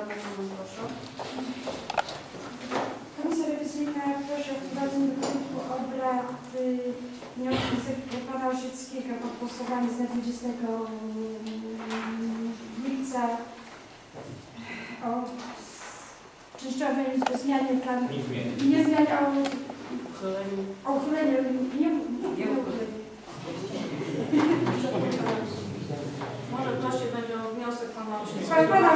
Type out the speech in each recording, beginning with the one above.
Szymon, proszę. Komisja rewizyjna prosi o wprowadzenie do porządku obrad y, wniosek pana Osieckiego pod głosowanie z dnia 20 mm, lipca o częściowej zmianie planu. Nie zmianie, o, Uchyleniu. o uchyleniu, nie, nie. Może wreszcie będzie wniosek pana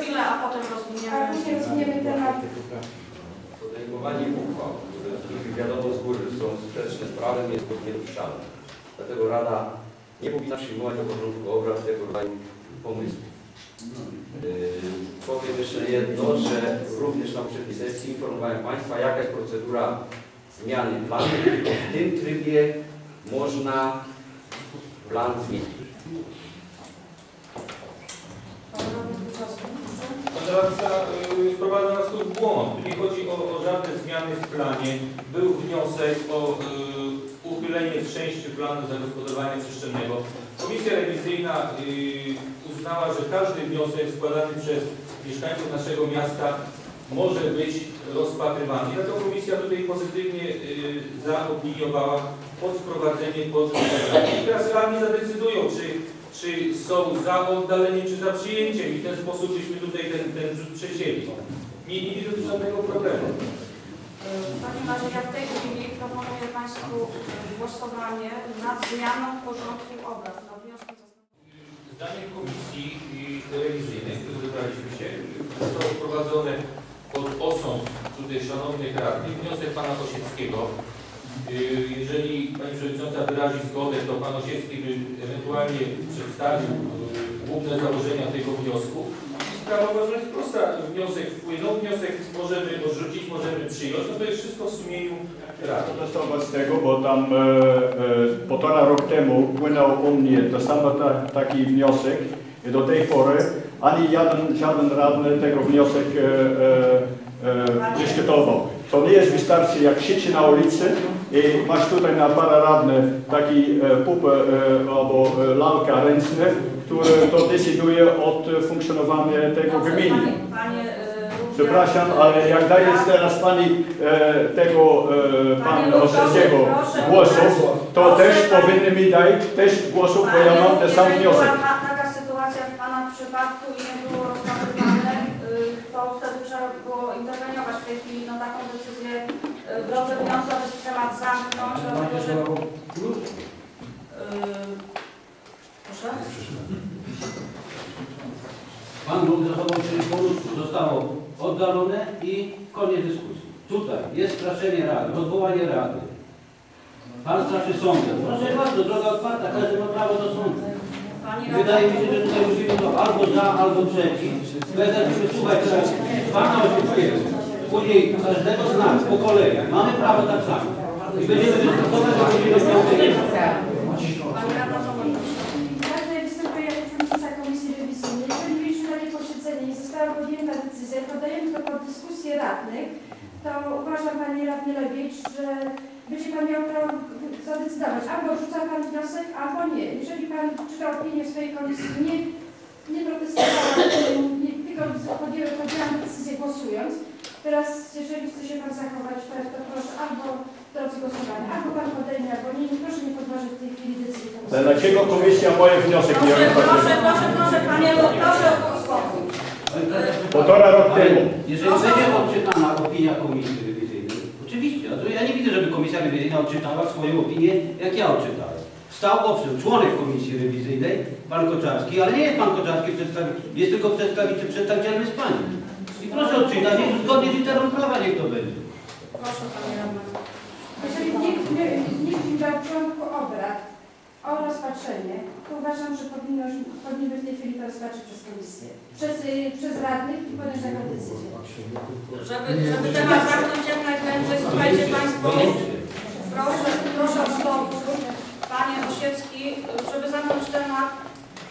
chwilę, a potem A rozwiniemy. później rozwiniemy temat. Podejmowanie uchwał, które z których wiadomo z góry są sprzeczne z prawem, jest niedopuszczalne. Dlatego Rada nie powinna przyjmować do porządku obrad tego rodzaju pomysłów. Yy, Powiem jeszcze jedno, że również na poprzedniej sesji informowałem Państwa, jaka jest procedura zmiany planu. Tylko w tym trybie można plan zmienić. Wprowadza nas tu w błąd. Nie chodzi o, o żadne zmiany w planie. Był wniosek o y, uchylenie części planu zagospodarowania przestrzennego. Komisja rewizyjna y, uznała, że każdy wniosek składany przez mieszkańców naszego miasta może być rozpatrywany. Dlatego komisja tutaj pozytywnie y, zaopiniowała pod wprowadzenie pod I teraz radni zadecydują, czy czy są za oddaleniem, czy za przyjęciem i w ten sposób byśmy tutaj ten, ten rzut przecięli. Nie, nie widzę tu żadnego problemu. Razie ja w tej chwili proponuję Państwu y, głosowanie nad zmianą porządku obrad. Wnioskiem zastąpienia. Zdaniem komisji rewizyjnej, które wybraliśmy się, zostało wprowadzone pod osąd tutaj szanownych radnych wniosek pana Osieckiego. Y, Jeżeli pani przewodnicząca wyrazi zgodę, to pan Osiecki by ewentualnie przedstawił y, główne założenia tego wniosku. I sprawa uważam jest prosta. Wniosek wpłynął, wniosek możemy odrzucić, możemy przyjąć. No to jest wszystko w sumieniu rady. Protestować z tego, bo tam e, e, półtora rok temu płynął u mnie to samo ta, taki wniosek i do tej pory ani jeden, żaden radny tego wniosek e, e, e, dyskutował. To nie jest wystarczy jak siedzi na ulicy i masz tutaj na parę radnych taki e, pupę e, albo e, lalka ręczny, który to decyduje od funkcjonowania tego gminy. Przepraszam, ale jak daje teraz Pani e, tego e, Pana Ostrowskiego głosów, to też powinny mi dać też głosów, bo ja mam ten sam wniosek. taka sytuacja w Pana przypadku i nie było rozpatrywane, y, to wtedy trzeba było interweniować. W tej chwili no, taką decyzję drodze wniosku, aby temat zamknąć, dlatego że... y, Proszę? Pan mógł zachował się po ludzku, zostało oddalone i koniec dyskusji. Tutaj jest straszenie rady, odwołanie rady. Pan straszy sądem. Proszę bardzo, droga otwarta, każdy ma prawo do sądu. Wydaje mi się, że tutaj musimy to albo za, albo przeciw. Będziemy słuchać teraz Pana Osieckiego, później każdego z nas po kolei. Mamy prawo tak samo. I będziemy dyskutować o godzinie 5. Pani radna Szymon, proszę. Także występuję jako przewodnicząca Komisji Rewizyjnej. Jeżeli mieliśmy takie posiedzenie i została podjęta decyzja, podajemy to pod dyskusję radnych, to uważam Panie Radny Lewicz, że będzie Pan miał prawo zadecydować. Albo rzuca Pan wniosek, albo nie. Jeżeli Pan czyta opinię w swojej komisji, nie, nie protestował, nie, tylko podjęła podjęłam decyzję głosując. Teraz, jeżeli chce się Pan zachować, to, to proszę albo w drodze głosowania, albo Pan podejmie, albo nie. Proszę nie podważyć w tej chwili decyzji Dlaczego komisja moje wniosek nie Proszę, proszę, proszę, proszę, Panie, proszę o spokój. Półtora rok temu. Jeżeli będzie odczytana opinia komisji rewizyjnej, oczywiście, a to ja nie widzę, żeby komisja rewizyjna odczytała swoją opinię, jak ja odczytałem. Stał owszem członek komisji rewizyjnej, pan Koczarski, ale nie jest pan Koczarski przedstawiciel, jest tylko przedstawiciel, przedstawicielem z pani. I proszę odczytać, zgodnie z literą prawa niech to będzie. Proszę, Panie Radny. Jeżeli nikt nie, nikt nie dał członku obrad o rozpatrzenie, to uważam, że powinno, powinny w tej chwili to rozpatrzyć przez komisję, przez, y, przez radnych i podjąć taką decyzję. Żeby, żeby temat zamknąć jak najprędzej, słuchajcie Państwo, proszę, proszę o spokój. Panie Osiecki, żeby zamknąć temat,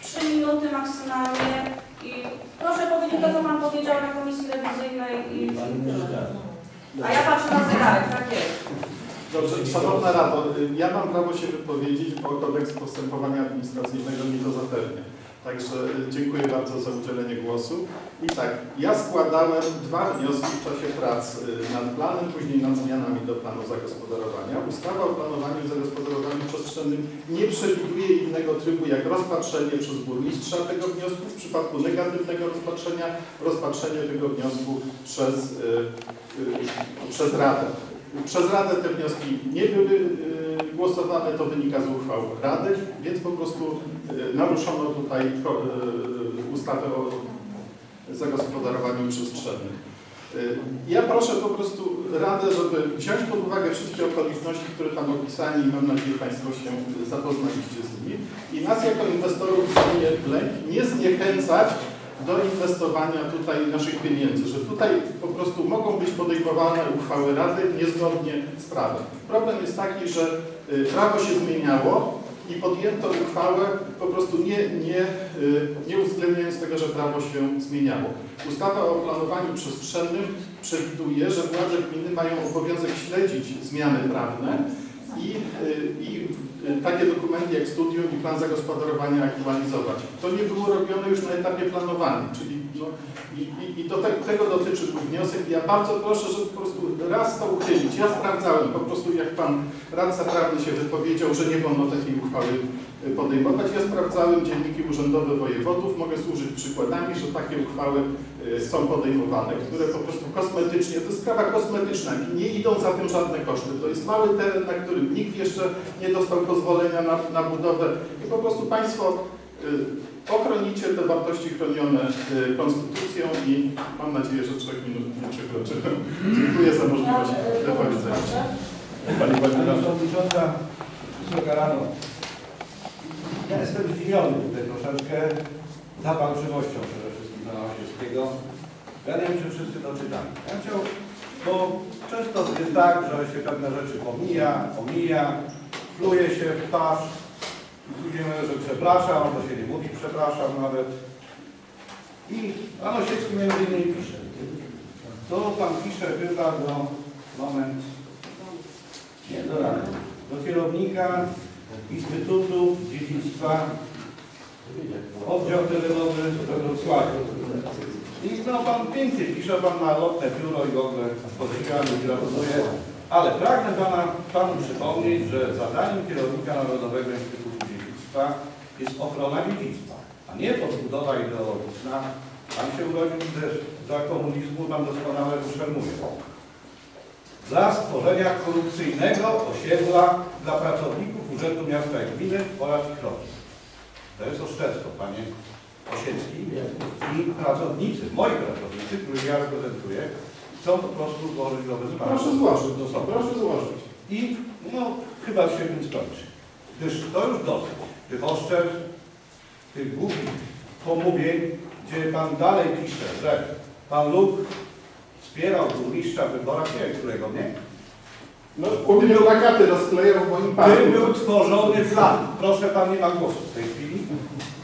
trzy minuty maksymalnie i proszę powiedzieć to, co Pan powiedział na komisji rewizyjnej i. A ja patrzę na zegarek, tak jest. Dobrze, Szanowna Rado, y, ja mam prawo się wypowiedzieć, bo kodeks postępowania administracyjnego mi to zapewnia. Także y, dziękuję bardzo za udzielenie głosu. I tak, ja składałem dwa wnioski w czasie prac y, nad planem, później nad zmianami do planu zagospodarowania. Ustawa o planowaniu i zagospodarowaniu przestrzennym nie przewiduje innego trybu jak rozpatrzenie przez burmistrza tego wniosku. W przypadku negatywnego rozpatrzenia, rozpatrzenie tego wniosku przez, y, przez Radę. Przez Radę te wnioski nie były głosowane, to wynika z uchwał Rady, więc po prostu y, naruszono tutaj y, ustawę o zagospodarowaniu przestrzennym. Y, Ja proszę po prostu Radę, żeby wziąć pod uwagę wszystkie okoliczności, które tam opisani i mam nadzieję Państwo się zapoznaliście z nimi i nas jako inwestorów nie, lęk, nie zniechęcać do inwestowania tutaj naszych pieniędzy, że tutaj po prostu mogą być podejmowane uchwały Rady niezgodnie z prawem. Problem jest taki, że y, prawo się zmieniało i podjęto uchwałę po prostu nie, nie, y, nie uwzględniając tego, że prawo się zmieniało. Ustawa o planowaniu przestrzennym przewiduje, że władze gminy mają obowiązek śledzić zmiany prawne i, y, i takie dokumenty jak studium i plan zagospodarowania aktualizować. To nie było robione już na etapie planowania, czyli no, i, i, i do te, tego dotyczy wniosek. Ja bardzo proszę, żeby po prostu raz to uchylić. Ja sprawdzałem, po prostu jak Pan radca prawny się wypowiedział, że nie wolno takiej uchwały y, podejmować. Ja sprawdzałem dzienniki urzędowe wojewodów, mogę służyć przykładami, że takie uchwały y, są podejmowane, które po prostu kosmetycznie, to jest sprawa kosmetyczna, nie idą za tym żadne koszty. To jest mały teren, na którym nikt jeszcze nie dostał pozwolenia na, na budowę i po prostu Państwo y, ochronicie te wartości chronione y, Konstytucją i mam nadzieję, że trzech minut nie przekroczyłem. Dziękuję za możliwość wypowiedzenia. Pani Pani Przewodnicząca. Przewodnicząca, Wysoka Rado. Ja jestem zdziwiony tutaj troszeczkę zapalczywością przede wszystkim pana Osieckiego. Ja nie wiem, czy wszyscy to czytali. Ja chciał, bo często jest tak, że się pewne rzeczy pomija, omija, pluje się w twarz później mówi, że przepraszam, to się nie mówi przepraszam nawet. I pan Osiecki między innymi pisze. To pan pisze chyba do moment nie, do rady. Do kierownika Instytutu Dziedzictwa Oddział Terenowy we Wrocławiu. I no pan pięknie pisze, pan ma lotne pióro i w ogóle podziwiam i gratuluję. Ale pragnę pana, panu przypomnieć, że zadaniem kierownika Narodowego Instytutu Dziedzictwa jest ochrona dziedzictwa, a nie podbudowa ideologiczna. Pan się urodził też za komunizmu, pan doskonale to szermuje dla stworzenia korupcyjnego osiedla dla pracowników Urzędu Miasta i Gminy oraz ich rodzin. To jest oszczerstwo, panie Osiecki. I pracownicy, moi pracownicy, których ja reprezentuję, chcą po prostu złożyć wobec pana. Proszę złożyć, do sądu. proszę złożyć. I no, chyba się tym skończy. Gdyż to już dosyć tych oszczerstw, tych głupich pomówień, gdzie pan dalej pisze, że pan Luk wspierał burmistrza w wyborach, nie wiem, którego nie, No, u mnie plakaty rozklejał w moim parku. był tworzony plan, proszę pan nie ma głosu w tej chwili,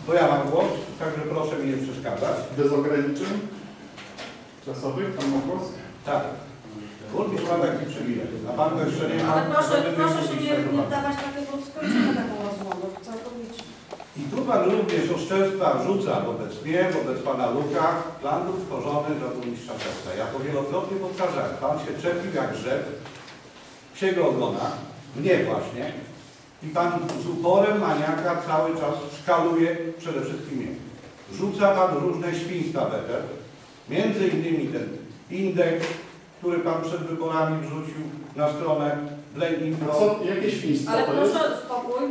bo ja mam głos, także proszę mi nie przeszkadzać. Bez ograniczeń czasowych, pan ma głos? Tak. Burmistrz ma taki przywilej, a pan jeszcze nie ma. Ale proszę, proszę się nie, nie dawać takiego skończenia taką rozmowę, całkowicie. I tu pan również oszczerstwa rzuca wobec mnie, wobec pana Luka. Plan był stworzony dla burmistrza Czesta. Ja to wielokrotnie powtarzałem. Pan się czepił jak rzep, psiego ogona, mnie właśnie. I pan z uporem maniaka cały czas szkaluje przede wszystkim mnie. Rzuca pan różne świństwa w eter. Między innymi ten indeks, który pan przed wyborami wrzucił na stronę Blame Info. Co, jakie świństwo Ale proszę spokój.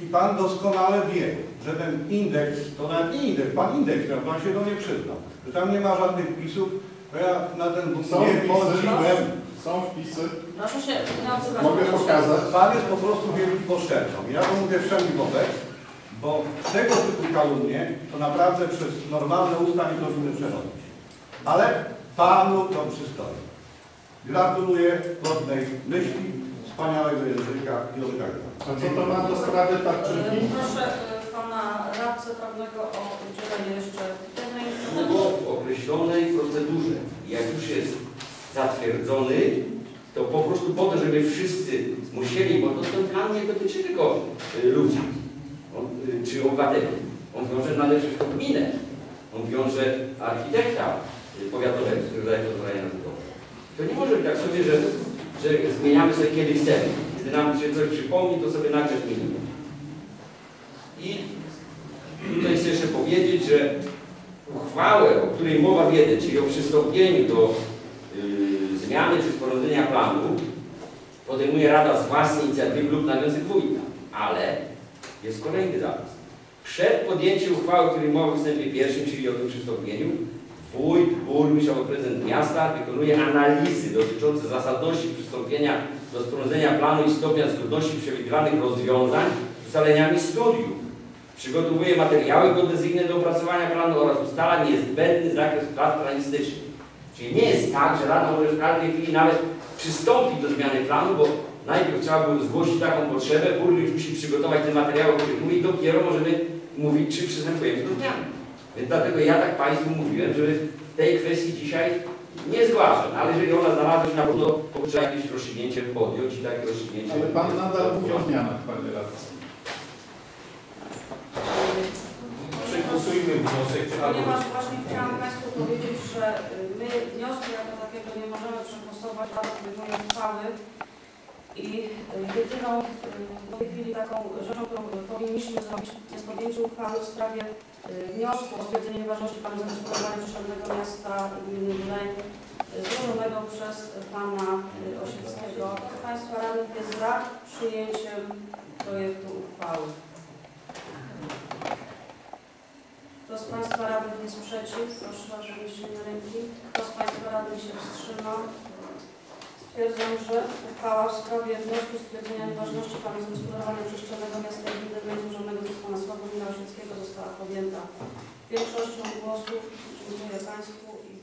I pan doskonale wie, że ten indeks, to nawet nie indeks, pan indeks miał, pan się do nie przyznał, że tam nie ma żadnych wpisów, bo ja na ten Są nie wpisy. wchodziłem. Są wpisy. Proszę się. Mogę pokazać. Pan jest po prostu wielkim poszczercą. Ja to mówię wszędzie wobec, bo tego typu kalumnie to naprawdę przez normalne usta nie powinny przechodzić. Ale panu to przystoi. Gratuluję godnej myśli, wspaniałego języka i odgania. A co to ma do sprawy tarczyki? E, Proszę e, pana radcę prawnego o udzielenie jeszcze jednej Było w określonej procedurze. Jak już jest zatwierdzony, to po prostu po to, żeby wszyscy musieli, bo to ten plan nie dotyczy tylko y, ludzi on, czy obywateli. On wiąże wszystko gminę. On wiąże architekta powiatowego, który daje pozwolenie na budowę. To nie może być tak sobie, że, że zmieniamy sobie kiedy chcemy. Kiedy nam się coś przypomni, to sobie nagle zmienimy. I tutaj chcę jeszcze powiedzieć, że uchwałę, o której mowa w czyli o przystąpieniu do y, zmiany czy sporządzenia planu, podejmuje Rada z własnej inicjatywy lub na wniosek wójta. Ale jest kolejny zapis. Przed podjęciem uchwały, o której mowa w ustępie pierwszym, czyli o tym przystąpieniu, wójt, burmistrz albo prezydent miasta wykonuje analizy dotyczące zasadności przystąpienia do sporządzenia planu i stopnia zgodności przewidywanych rozwiązań z ustaleniami studiów. Przygotowuje materiały geodezyjne do opracowania planu oraz ustala niezbędny zakres prac planistycznych. Czyli nie jest tak, że Rada może w każdej chwili nawet przystąpić do zmiany planu, bo najpierw trzeba było zgłosić taką potrzebę, burmistrz musi przygotować te materiały, o których mówi, dopiero możemy mówić, czy przystępujemy do zmiany. Więc dlatego ja tak Państwu mówiłem, żeby tej kwestii dzisiaj nie zgłaszam, ale jeżeli ona znalazła się na pewno, to trzeba jakieś rozstrzygnięcie podjąć i takie rozstrzygnięcie. Ale Pan nadal mówi o zmianach, Panie Radcy. Przegłosujmy wniosek. Ponieważ właśnie chciałam Państwu powiedzieć, że my wniosku jako takiego nie możemy przegłosować, Rada podejmuje uchwały i y, jedyną y, w tej chwili taką rzeczą, którą powinniśmy zrobić jest podjęcie uchwały w sprawie y, wniosku o stwierdzenie nieważności planu zagospodarowania przestrzennego miasta y, złożonego przez Pana Osieckiego. Z Państwa radnych jest za przyjęciem projektu uchwały? Kto z Państwa radnych jest przeciw? Proszę o podniesienie ręki. Kto z Państwa radnych się wstrzymał? Stwierdzam, że uchwała w sprawie wniosku stwierdzenia nieważności planu zagospodarowania przestrzennego miasta Gdańsk złożonego przez Pana Sławomira Osieckiego została podjęta większością głosów. Dziękuję Państwu.